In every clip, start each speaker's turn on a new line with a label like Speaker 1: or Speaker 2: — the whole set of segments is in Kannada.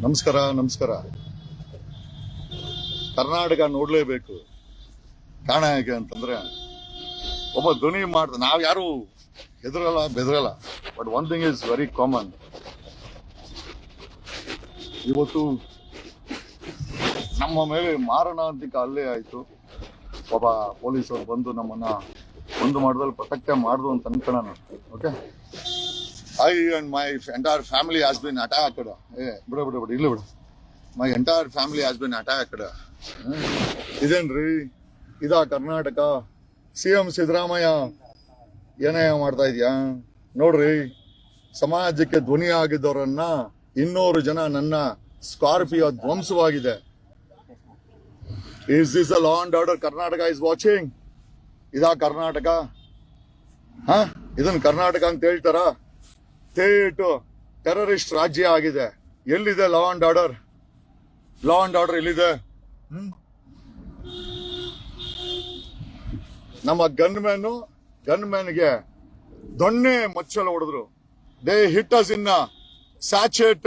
Speaker 1: ನಮಸ್ಕಾರ ನಮಸ್ಕಾರ. ಕರ್ನಾಟಕ ನೋಡ್ಲೇಬೇಕು. ಕಾರಣ ಹೇಗೆ ಅಂತಂದ್ರೆ, ಒಬ್ಬ ಧ್ವನಿ ಮಾಡ್ದ, ನಾವು ಯಾರು ಹೆದರಲ್ಲ, ಬೆದರಲ್ಲ. But one thing is very common ಇವತ್ತು ನಮ್ಮ ಮೇಲೆ ಮಾರಣಾಂತಿಕ ಅಲ್ಲೇ ಆಯಿತು. ಒಬ್ಬ ಪೊಲೀಸರು ಬಂದು ನಮ್ಮನ್ನ ಒಂದು ಮಾಡ್ದಲ್ಲಿ ಪ್ರೊಟೆಕ್ಟೇ ಮಾಡ್ದು ಅಂತ ಅನ್ಕೊಳ್ಳೋಣ. Okay I and my entire family has been attacked ಏ ಬಿಡು ಬಿಡು ಬಿಡು ಇಲ್ಲ ಬಿಡು my entire family has been attacked ಇದೇನ್ರಿ ಇದಾ ಕರ್ನಾಟಕ ಸಿ ಎಂ ಸಿದ್ದರಾಮಯ್ಯ ಏನೇ ಮಾಡ್ತಾ ಇದೆಯಾ? ನೋಡ್ರಿ, ಸಮಾಜಕ್ಕೆ ಧ್ವನಿ ಆಗಿದ್ದವರನ್ನ ಇನ್ನೂರು ಜನ ನನ್ನ Scorpio ಧ್ವಂಸವಾಗಿದೆ. Is is a law and order Karnataka is watching ಇದಾ ಕರ್ನಾಟಕ ಹಾ ಇದನ್ನು ಕರ್ನಾಟಕ ಅಂತ ಹೇಳ್ತಾರ? ಸ್ಟೇಟ್ ಟೆರರಿಸ್ಟ್ ರಾಜ್ಯ ಆಗಿದೆ. ಎಲ್ಲಿದೆ law and order law and order ಎಲ್ಲಿದೆ? ನಮ್ಮ ಗನ್ ಮ್ಯಾನು ಗನ್ ಮ್ಯಾನ್ಗೆ ದೊಣ್ಣೆ ಮಚ್ಚಲು ಹೊಡೆದ್ರು. ದೇ ಹಿಟ್ ಅಸ್ ಇನ್ನ ಸ್ಯಾಚೆಟ್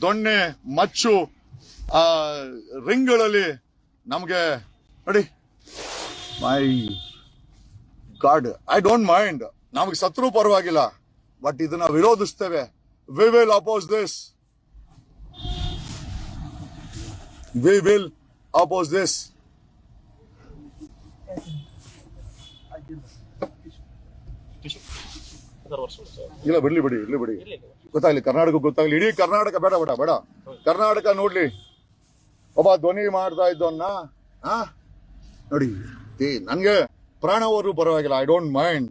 Speaker 1: ದೊಣ್ಣೆ, ಮಚ್ಚು, ಆ, ರಿಂಗ್ಗಳಲ್ಲಿ ನಮಗೆ ನೋಡಿ. My god I don't mind ನಮಗೆ ಸತ್ರು ಪರವಾಗಿಲ್ಲ. ಬಟ್ ಇದನ್ನ ವಿರೋಧಿಸ್ತೇವೆ. We will oppose this we will oppose this ಇಲ್ಲ, ಬಿಡ್ಲಿ, ಬಿಡಿ, ಇರ್ಲಿ, ಬಿಡಿ. ಗೊತ್ತಾಗ್ಲಿ, ಕರ್ನಾಟಕ ಗೊತ್ತಾಗ್ಲಿ. ಇಡೀ ಕರ್ನಾಟಕ ಬೇಡ ಬೇಡ ಬೇಡ. ಕರ್ನಾಟಕ ನೋಡ್ಲಿ. ಒಬ್ಬ ಧ್ವನಿ ಮಾಡ್ತಾ ಇದ್ದವನ್ನ ನೋಡಿ ನನ್ಗೆ ಪ್ರಾಣವರು ಪರವಾಗಿಲ್ಲ. ಐ ಡೋಂಟ್ ಮೈಂಡ್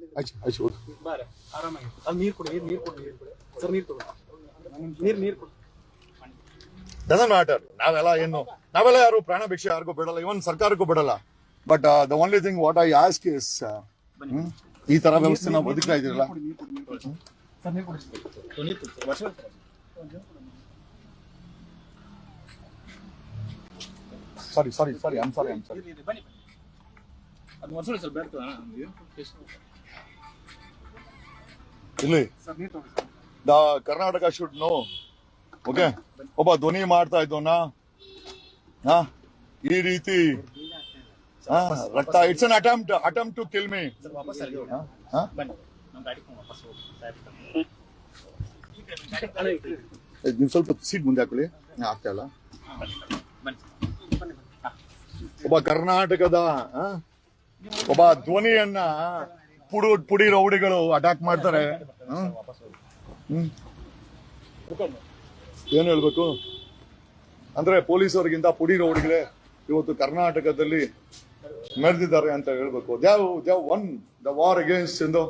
Speaker 1: ಆಯ್ತು ಆಯ್ತು ಹೋಗು.
Speaker 2: ಬಾರೆ ಆರಾಮಾಗಿ ಅಲ್ಲಿ ನೀರು ಕೊಡಿ ನೀರು ನೀರು ಕೊಡಿ ನೀರು ಕೊಡಿ. ಸರ್ ನೀರು ತಗೊಳ್ಳಿ. ನೀರು ನೀರು ಕೊಡಿ.
Speaker 1: ಡಸನ್ ಮ್ಯಾಟರ್ ನಾವೆಲ್ಲ ಏನು ನಾವೆಲ್ಲ ಯಾರು ಪ್ರಾಣ ಭಿಕ್ಷೆ ಯಾರಿಗೂ ಬಿಡಲ್ಲ ಇವನ್ ಸರ್ಕಾರಕ್ಕೂ ಬಿಡಲ್ಲ. But the only thing what I ask is ಈ ತರ ವ್ಯವಸ್ಥೆ ನಾವು ಬದುಕ್ತಾ ಇದೀರಲ್ಲ
Speaker 2: ಸಾರಿ ಕೊಡಿ. ಕೊಡಿ
Speaker 1: sorry. Sorry I am sorry I'm sorry
Speaker 2: ಬನ್ನಿ ಬನ್ನಿ. ಅದು ವರ್ಷ ಸ್ವಲ್ಪ ಬೇಡ್ತದ?
Speaker 1: ಇಲ್ಲಿ? The Karnataka should know okay ಒಬ್ಬ ಧ್ವನಿ ಮಾಡ್ತಾ ಇದ್ದವನ. ಹಾ? ಈ ರೀತಿ. ಹಾ, ರಕ್ತ it's an attempt attempt to kill me
Speaker 2: sir ವಾಪಸ್ ಅಲ್ಲಿ ಬನ್ನಿ ನಮ್ಮ ಗಾಡಿ ವಾಪಸ್ ಹೋಗಿ ಸಾಹೇಬ್
Speaker 1: ನೀವು ಸ್ವಲ್ಪ ಸೀಟ್ ಮುಂದೆ ಹಾಕೊಳ್ಳಿ. ಆಗ್ತಾ ಇಲ್ಲ. ಒಬ್ಬ ಕರ್ನಾಟಕದ ಒಬ್ಬ ಧ್ವನಿಯನ್ನ ಪುಡು ಪುಡಿ ರೌಡಿಗಳು ಅಟ್ಯಾಕ್ ಮಾಡ್ತಾರೆ. ಏನ್ ಹೇಳ್ಬೇಕು? ಅಂದ್ರೆ ಪೊಲೀಸರಿಗಿಂತ ಪುಡಿ ರೌಡಿಗಳೇ ಇವತ್ತು ಕರ್ನಾಟಕದಲ್ಲಿ ಮೆರೆದಿದ್ದಾರೆ ಅಂತ ಹೇಳ್ಬೇಕು. They've they've won the war against ಎಂದು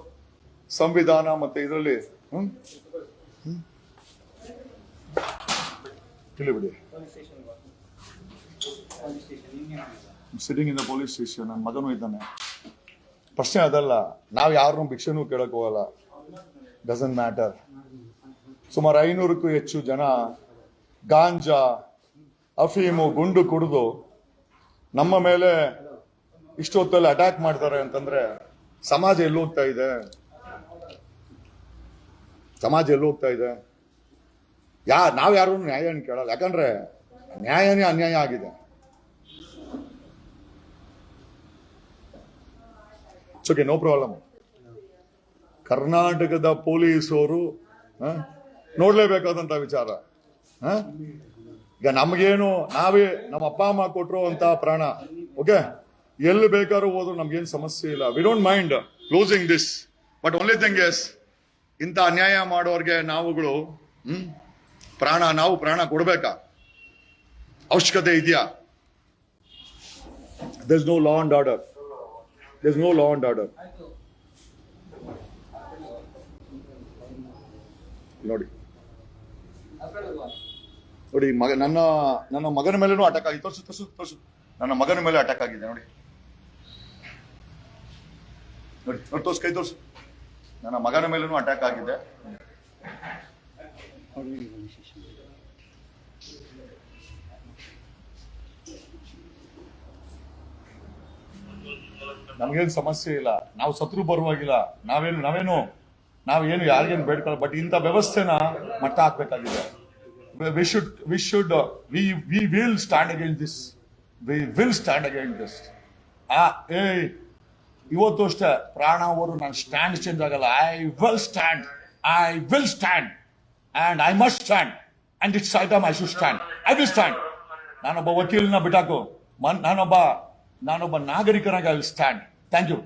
Speaker 1: ಸಂವಿಧಾನ ಮತ್ತೆ ಇದರಲ್ಲಿ. ಹ್ಮ್? ಹ್ಮ್? ಇಲ್ಲಿ ಬಿಡಿ. Sitting in the police station ನನ್ನ ಮಗನೂ ಇದ್ದಾನೆ. ಪ್ರಶ್ನೆ ಅದಲ್ಲ. ನಾವು ಯಾರನ್ನೂ ಭಿಕ್ಷೆನೂ ಕೇಳಕ್ ಹೋಗಲ್ಲ. ಡಸನ್ ಮ್ಯಾಟರ್ ಸುಮಾರು ಐನೂರಕ್ಕೂ ಹೆಚ್ಚು ಜನ ಗಾಂಜಾ, ಅಫೀಮು, ಗುಂಡು ಕುಡಿದು ನಮ್ಮ ಮೇಲೆ ಇಷ್ಟೊತ್ತಲ್ಲಿ ಅಟ್ಯಾಕ್ ಮಾಡ್ತಾರೆ ಅಂತಂದ್ರೆ ಸಮಾಜ ಎಲ್ಲಿ ಹೋಗ್ತಾ ಇದೆ? ಸಮಾಜ ಎಲ್ಲಿ ಹೋಗ್ತಾ ಇದೆ? ಯಾ ನಾವು ಯಾರು ನ್ಯಾಯ ಕೇಳಲ್ಲ. ಯಾಕಂದ್ರೆ ನ್ಯಾಯನೇ ಅನ್ಯಾಯ ಆಗಿದೆ. ಓಕೆ ನೋ ಪ್ರಾಬ್ಲಮ್ ಕರ್ನಾಟಕದ ಪೊಲೀಸರು ನೋಡ್ಲೇಬೇಕಾದಂತ ವಿಚಾರ? ಈಗ ನಮಗೇನು, ನಾವೇ ನಮ್ಮ ಅಪ್ಪ, ಅಮ್ಮ ಕೊಟ್ಟರು ಅಂತ ಪ್ರಾಣ, ಓಕೆ? ಎಲ್ಲಿ ಬೇಕಾದ್ರೂ ಹೋದ್ರು ನಮ್ಗೇನು ಸಮಸ್ಯೆ ಇಲ್ಲ. We don't mind closing this but only thing is ಇಂಥ ಅನ್ಯಾಯ ಮಾಡೋರ್ಗೆ ನಾವುಗಳು ಹ್ಮ್ ಪ್ರಾಣ, ನಾವು ಪ್ರಾಣ ಕೊಡ್ಬೇಕಾ? ಅವಶ್ಯಕತೆ ಇದೆಯಾ? There no law and order there no law and order. ನೋಡಿ. ನೋಡಿ, ಮಗ, ನನ್ನ ನನ್ನ ಮಗನ ಮೇಲೂ ಅಟ್ಯಾಕ್ ಆಗಿದೆ. ತೋರ್ಸು, ತೋರಿಸು ತೋರಿಸು. ನನ್ನ ಮಗನ ಮೇಲೆ ಅಟ್ಯಾಕ್ ಆಗಿದೆ, ನೋಡಿ. ನೋಡಿ ನೋಡಿ, ತೋರ್ಸು, ಕೈ ತೋರ್ಸು. ನನ್ನ ಮಗನ ಮೇಲೂ ಅಟ್ಯಾಕ್ ಆಗಿದೆ. ನಮಗೇನು ಸಮಸ್ಯೆ ಇಲ್ಲ. ನಾವು ಸತ್ರು ಬರುವಾಗಿಲ್ಲ. ನಾವೇನು ನಾವೇನು ನಾವೇನು ಯಾರಿಗೇನು ಬೇಡ್ಕೊಳ್ಳ ಬಟ್ ಇಂಥ ವ್ಯವಸ್ಥೆನ ಮಟ್ಟ ಹಾಕ್ಬೇಕಾಗಿದೆ. We should we should we we will stand again this we will stand again this ಆ ಏ ಇವತ್ತು ಅಷ್ಟೇ ಪ್ರಾಣ ಅವರು ನಾನು ಸ್ಟ್ಯಾಂಡ್ ಚೇಂಜ್ ಆಗಲ್ಲ. I will stand I will stand and I must stand and it's item I should stand I will stand ನಾನೊಬ್ಬ ವಕೀಲನ ಬಿಟ್ಟಾಕು. ಮನ್, ನಾನೊಬ್ಬ ನಾನೊಬ್ಬ ನಾಗರಿಕನಾಗಿ I will stand thank you